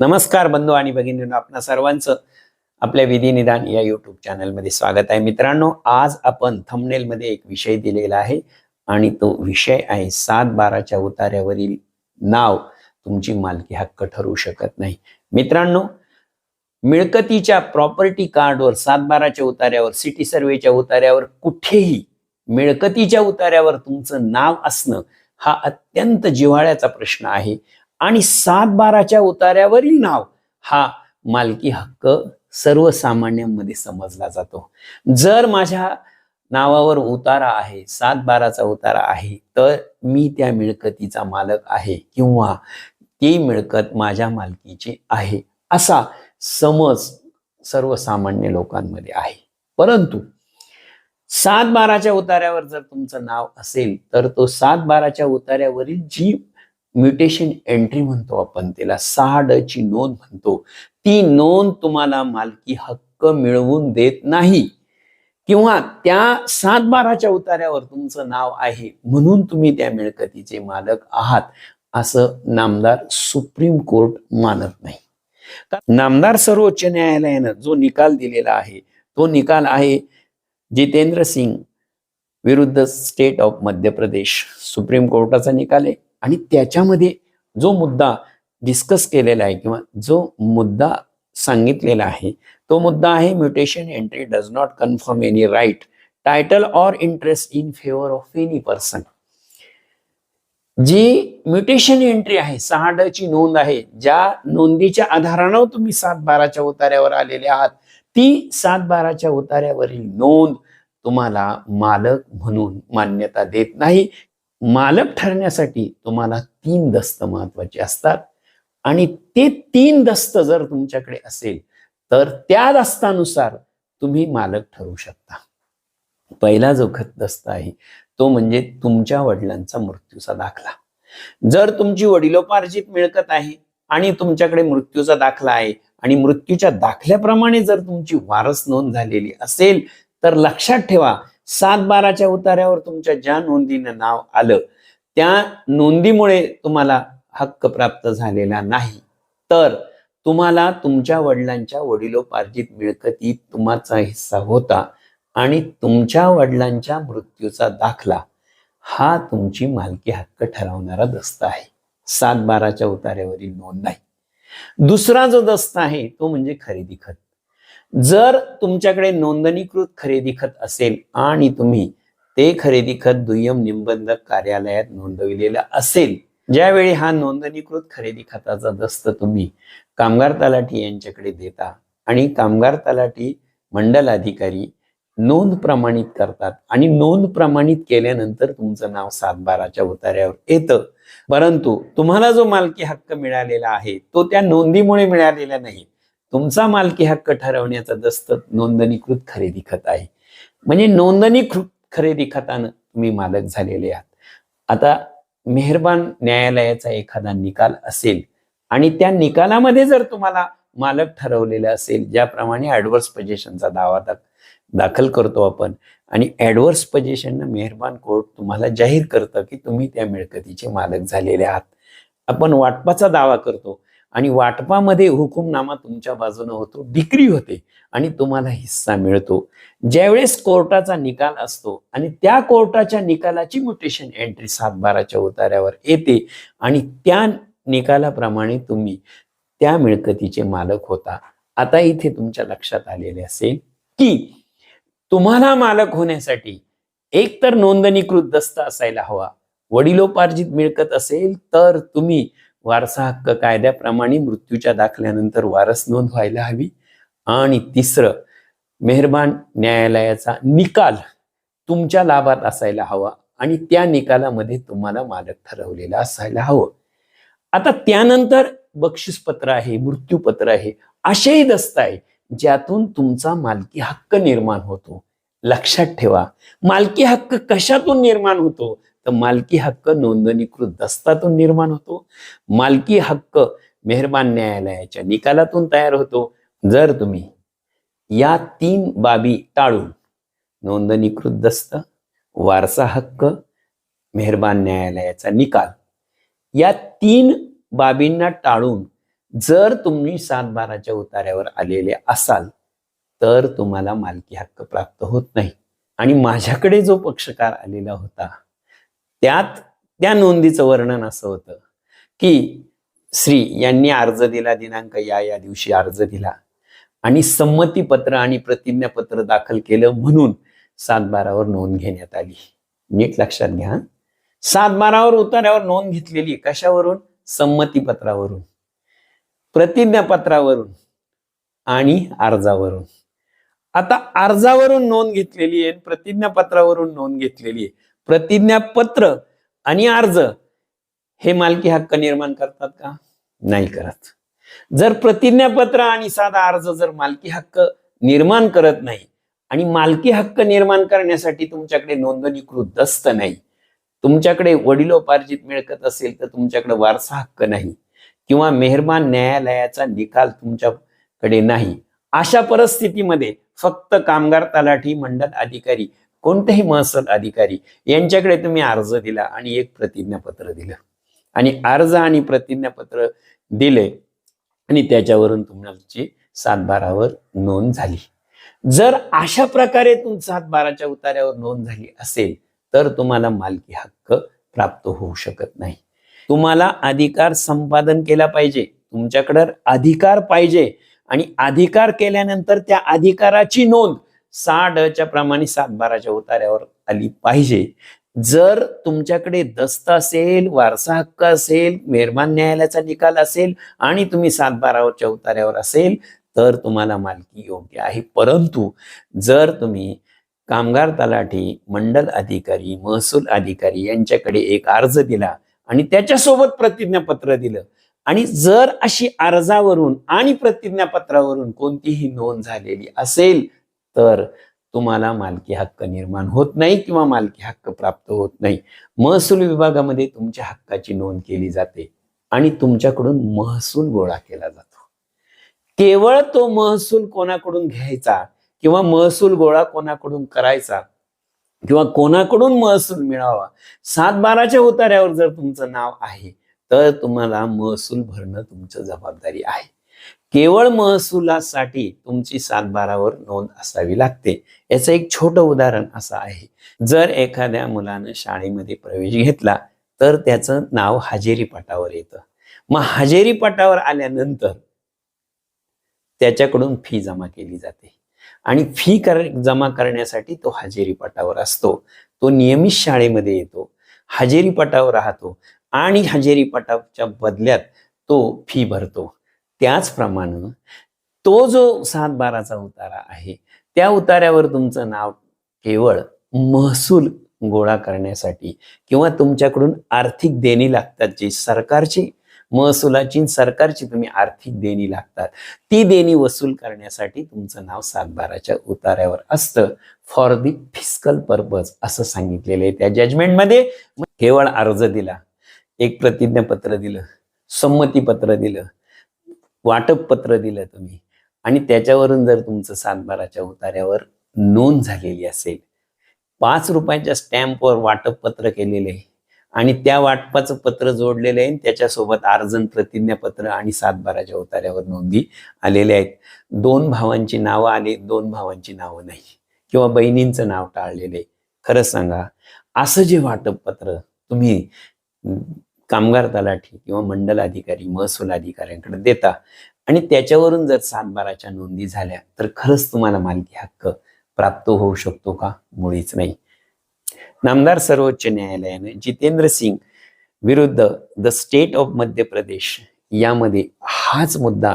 नमस्कार बंधू आणि भगिनींनो आपणा सर्वांचं आपल्या विधी निदान या युट्यूब चॅनलमध्ये स्वागत आहे. मित्रांनो आज आपण थंबनेलमध्ये एक विषय दिलेला आहे आणि तो विषय आहे सात बाराच्या उतार्यावरील नाव. तुमची मालकी हक्क ठरू शकत नाही. मित्रांनो मिळकतीच्या प्रॉपर्टी कार्डवर सात बाराच्या उतार्यावर सिटी सर्वेच्या उतार्यावर कुठेही मिळकतीच्या उतार्यावर तुमचं नाव असणं हा अत्यंत जिव्हाळ्याचा प्रश्न आहे. आणि सात बाराच्या उतार्यावरील नाव हा मालकी हक्क सर्वसामान्यांमध्ये समजला जातो. जर माझ्या नावावर उतारा आहे सात बाराचा उतारा आहे तर मी त्या मिळकतीचा मालक आहे किंवा ती मिळकत माझ्या मालकीची आहे असा समज सर्वसामान्य लोकांमध्ये आहे. परंतु सात बाराच्या उतार्यावर जर तुमचं नाव असेल तर तो सात बाराच्या उतार्यावरील जी म्युटेशन एंट्री म्हणतो आपण त्याला सहा ड ची नोंद म्हणतो. ती नोंद तुम्हाला मालकी हक्क मिळवून देत नाही. किंवा त्या सात बाराच्या उतार्यावर तुमचं नाव आहे म्हणून तुम्ही त्या मिळकतीचे मालक आहात असं नामदार सुप्रीम कोर्ट मानत नाही. नामदार सर्वोच्च न्यायालयानं जो निकाल दिलेला आहे तो निकाल आहे जितेंद्र सिंग विरुद्ध state of Madhya Pradesh supreme कोर्टाचा निकाल आहे. आणि त्याच्यामध्ये जो मुद्दा डिस्कस केलेला आहे किंवा जो मुद्दा सांगितलेला आहे तो मुद्दा आहे mutation entry does not confirm any right title or interest in favour of any person. G mutation entry आहे सहा ड ची नोंद आहे ज्या नोंदीच्या आधारानं तुम्ही सात बाराच्या उतार्यावर आलेले आहात ती सात बाराच्या उतार्यावरील नोंद तुम्हाला मालक म्हणून मान्यता देत नाही मालक ठरण्यासाठी तुम्हाला तीन दस्त महत्त्वाचे असतात. आणि ते तीन दस्त जर तुमच्याकडे असेल तर त्या दस्तानुसार तुम्ही मालक ठरू शकता. पहिला जो खत दस्त आहे तो म्हणजे तुमच्या वडिलांचा मृत्यूचा दाखला. जर तुमची वडिलोपार्जित मिळकत आहे आणि तुमच्याकडे मृत्यूचा दाखला आहे आणि मृत्यूच्या दाखल्याप्रमाणे जर तुमची वारस नोंद झालेली असेल तर लक्षात ठेवा सात बाराच्या उतार्यावर तुमच्या ज्या नोंदीनं नाव आलं त्या नोंदीमुळे तुम्हाला हक्क प्राप्त झालेला नाही. तर तुम्हाला तुमच्या वडिलांच्या वडिलोपार्जित मिळकती तुमचा हिस्सा होता आणि तुमच्या वडिलांच्या मृत्यूचा दाखला हा तुमची मालकी हक्क ठरवणारा दस्त आहे. सात बाराच्या उतार्यावरील नोंद नाही. दुसरा जो दस्त आहे तो म्हणजे खरेदी खत. जर तुमच्याकडे नोंदणीकृत खरेदी खत असेल आणि तुम्ही ते खरेदी खत दुय्यम निबंधक कार्यालयात नोंदविलेलं असेल ज्यावेळी हा नोंदणीकृत खरेदी खताचा दस्त तुम्ही कामगार तलाठी यांच्याकडे देता आणि कामगार तलाठी मंडल अधिकारी नोंद प्रमाणित करतात आणि नोंद प्रमाणित केल्यानंतर तुमचं नाव सातबाराच्या उतार्यावर येतं. परंतु तुम्हाला जो मालकी हक्क मिळालेला आहे तो त्या नोंदीमुळे मिळालेला नाही. तुमचा मालकी हक्क ठरवण्याचा दस्त नोंदणीकृत खरेदी खत आहे. म्हणजे नोंदणीकृत खरेदी खतानं तुम्ही मालक झालेले आहात. आता मेहरबान न्यायालयाचा एखादा निकाल असेल आणि त्या निकालामध्ये जर तुम्हाला मालक ठरवलेला असेल ज्याप्रमाणे ऍडव्हर्स पजेशनचा दावा दाख दाखल करतो आपण आणि ऍडव्हर्स पजेशननं मेहरबान कोर्ट तुम्हाला जाहीर करतं की तुम्ही त्या मिळकतीचे मालक झालेले आहात. आपण वाटपाचा दावा करतो. आणि वाटपामध्ये हुकुमनामा तुमच्या बाजूने होतो डिक्री होते आणि तुम्हाला हिस्सा मिळतो. ज्यावेळेस कोर्टाचा निकाल असतो आणि त्या कोर्टाच्या निकालाची म्युटेशन एंट्री सात बाराच्या उतार्यावर येते आणि त्या निकालाप्रमाणे तुम्ही त्या मिळकतीचे मालक होता. आता इथे तुमच्या लक्षात आलेले असेल की तुम्हाला मालक होण्यासाठी एक तर नोंदणीकृत दस्त असायला हवा. वडिलोपार्जित मिळकत असेल तर तुम्ही वारसा हक्क कायद्याप्रमाणे मृत्यूच्या दाखल्यानंतर वारस नोंद व्हायला हवी. आणि तिसरं मेहरबान न्यायालयाचा निकाल तुमच्या लाभात असायला हवा आणि त्या निकालामध्ये तुम्हाला मालक ठरवलेला असायला हवं. आता त्यानंतर बक्षीसपत्र आहे मृत्यूपत्र आहे असेही दस्त आहे ज्यातून तुमचा मालकी हक्क निर्माण होतो. लक्षात ठेवा मालकी हक्क कशातून निर्माण होतो? तर मालकी हक्क नोंदणीकृत दस्तातून निर्माण होतो. मालकी हक्क मेहरबान न्यायालयाच्या निकालातून तयार होतो. जर तुम्ही या तीन बाबी टाळून नोंदणीकृत दस्त वारसा हक्क मेहरबान न्यायालयाचा निकाल या तीन बाबींना टाळून जर तुम्ही सात बाराच्या उतार्यावर आलेले असाल तर तुम्हाला मालकी हक्क प्राप्त होत नाही. आणि माझ्याकडे जो पक्षकार आलेला होता त्यात त्या नोंदीचं वर्णन असं होतं की श्री यांनी अर्ज दिला दिनांक या या दिवशी अर्ज दिला आणि संमतीपत्र आणि प्रतिज्ञापत्र दाखल केलं म्हणून सात बारावर नोंद घेण्यात आली. नीट लक्षात घ्या सात बारावर उतार्यावर नोंद घेतलेली कशावरून? संमतीपत्रावरून. प्रतिज्ञापत्रावरून आणि अर्जावरून. आता अर्जावरून नोंद घेतलेली आहे प्रतिज्ञापत्रावरून नोंद घेतलेली आहे. प्रतिज्ञापत्र आणि अर्ज हे मालकी हक्क निर्माण करतात का? नाही करत. जर प्रतिज्ञापत्र आणि साधा अर्ज जर मालकी हक्क निर्माण करत नाही आणि मालकी हक्क निर्माण करण्यासाठी तुमच्याकडे नोंदणीकृत दस्त नाही तुमच्याकडे वडिलोपार्जित मिळकत असेल तर तुमच्याकडे वारसा हक्क नाही किंवा मेहरबान न्यायालयाचा निकाल तुमच्याकडे नाही अशा परिस्थितीमध्ये फक्त कामगार तलाठी मंडल अधिकारी कोणतेही महसूल अधिकारी यांच्याकडे तुम्ही अर्ज दिला आणि एक प्रतिज्ञापत्र दिलं. आणि अर्ज आणि प्रतिज्ञापत्र दिले आणि त्याच्यावरून तुमची सातबारावर नोंद झाली. जर अशा प्रकारे तुम सातबाराच्या उतार्यावर नोंद झाली असेल तर तुम्हाला मालकी हक्क प्राप्त होऊ शकत नाही. तुम्हाला अधिकार संपादन केला पाहिजे. तुमच्याकडे अधिकार पाहिजे आणि अधिकार केल्यानंतर त्या अधिकाराची नोंद सहा डच्या प्रमाणे सात बाराच्या उतार्यावर आली पाहिजे. जर तुमच्याकडे दस्त असेल वारसा हक्क असेल मेहरमान न्यायालयाचा निकाल असेल आणि तुम्ही सात बारावरच्या उतार्यावर असेल तर तुम्हाला मालकी योग्य आहे. परंतु जर तुम्ही कामगार तलाठी मंडल अधिकारी महसूल अधिकारी यांच्याकडे एक अर्ज दिला आणि त्याच्यासोबत प्रतिज्ञापत्र दिलं आणि जर अशी अर्जावरून आणि प्रतिज्ञापत्रावरून कोणतीही नोंद झालेली असेल तर तुम्हाला मालकी हक्क निर्माण होत नाही किंवा मालकी हक्क प्राप्त होत नाही. महसूल विभागामध्ये तुमच्या हक्काची नोंद केली जाते आणि तुमच्याकडून महसूल गोळा केला जातो. केवळ तो महसूल कोणाकडून घ्यायचा किंवा महसूल गोळा कोणाकडून करायचा किंवा कोणाकडून महसूल मिळावा सात बाराच्या उतार्यावर जर तुमचं नाव आहे तर तुम्हाला महसूल भरणं तुमचं जबाबदारी आहे. केवळ महसुलासाठी तुमची सातबारावर नोंद असावी लागते. याचं एक छोटं उदाहरण असं आहे. जर एखाद्या मुलानं शाळेमध्ये प्रवेश घेतला तर त्याचं नाव हजेरी पटावर येतं. मग हजेरी पटावर आल्यानंतर त्याच्याकडून फी जमा केली जाते. आणि फी कर जमा करण्यासाठी तो हजेरी पटावर असतो. तो नियमित शाळेमध्ये येतो. हजेरी पटावर राहतो. आणि हजेरी पटाच्या बदल्यात तो फी भरतो. त्याचप्रमाणे तो जो सात बाराचा उतारा आहे त्या उतार्यावर तुमचं नाव केवळ महसूल गोळा करण्यासाठी किंवा तुमच्याकडून आर्थिक देणी लागतात जी सरकारची महसुलाची सरकारची तुम्ही आर्थिक देणी लागतात ती देणी वसूल करण्यासाठी तुमचं नाव सातबाराच्या उतार्यावर असतं. फॉर दी फिस्कल पर्पज असं सांगितलेलं आहे. त्या जजमेंटमध्ये केवळ अर्ज दिला एक प्रतिज्ञापत्र दिलं संमतीपत्र दिलं वाटप पत्र दिलं तुम्ही. आणि त्याच्यावरून जर तुमचं सातबाराच्या उतार्यावर नोंद झालेली असेल पाच रुपयाच्या स्टॅम्पवर वाटप पत्र केलेलं आहे आणि त्या वाटपाचं पत्र जोडलेलं आहे त्याच्यासोबत अर्जन प्रतिज्ञापत्र आणि सातबाराच्या उतार्यावर नोंदी आलेल्या आहेत. दोन भावांची नावं आले दोन भावांची नावं नाही. किंवा बहिणींचं नाव टाळलेलं आहे. खरं सांगा असं जे वाटप पत्र तुम्ही कामगार तलाठी किंवा मंडल अधिकारी महसूल अधिकाऱ्यांकडे देता आणि त्याच्यावरून जर सातबाराच्या नोंदी झाल्या तर खरंच तुम्हाला मालकी हक्क प्राप्त होऊ शकतो का? मुळीच नाही. नामदार सर्वोच्च न्यायालयाने जितेंद्र सिंग विरुद्ध the state of Madhya Pradesh यामध्ये हाच मुद्दा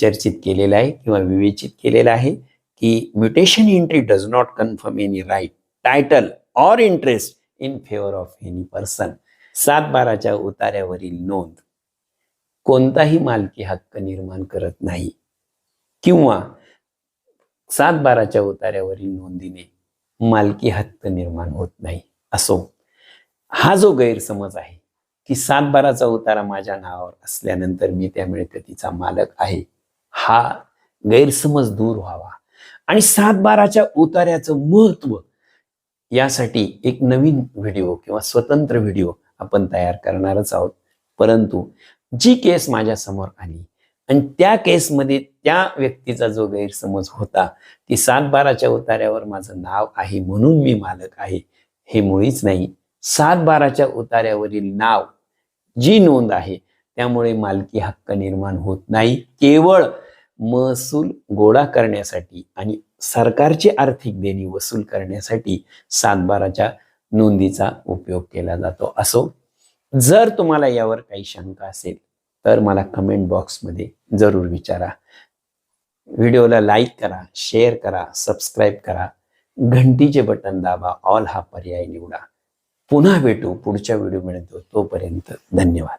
चर्चित केलेला आहे किंवा विवेचित केलेला आहे की mutation entry does not confirm any right title or interest in favour of any person. सात बाराच्या उतार्यावरील नोंद. कोणताही मालकी हक्क निर्माण करत नाही. किंवा सात बाराच्या उतार्यावरील नोंदीने मालकी हक्क निर्माण होत नाही. असो हा जो गैरसमज आहे की सात बाराचा उतारा माझ्या नावावर असल्यानंतर मी त्या मिळकतीचा मालक आहे हा गैरसमज दूर व्हावा. आणि सात बाराच्या उतार्याचं महत्त्व यासाठी एक नवीन व्हिडिओ किंवा स्वतंत्र व्हिडिओ आपण तयार करणारच आहोत. परंतु जी केस माझ्यासमोर आली आणि त्या केसमध्ये त्या व्यक्तीचा जो गैरसमज होता की सात बाराच्या उतार्यावर माझं नाव आहे म्हणून मी मालक आहे हे मुळीच नाही. सात बाराच्या उतार्यावरील नाव जी नोंद आहे त्यामुळे मालकी हक्क निर्माण होत नाही. केवळ महसूल गोळा करण्यासाठी आणि सरकारची आर्थिक देणी वसूल करण्यासाठी सातबाराच्या नोंदीचा उपयोग केला जातो. असो जर तुम्हाला यावर काही शंका असेल तर मला कमेंट बॉक्समध्ये जरूर विचारा. व्हिडिओला लाईक करा शेअर करा सबस्क्राईब करा. घंटीचे बटन दाबा ऑल हा पर्याय निवडा. पुन्हा भेटू पुढच्या व्हिडिओमध्ये तोपर्यंत धन्यवाद.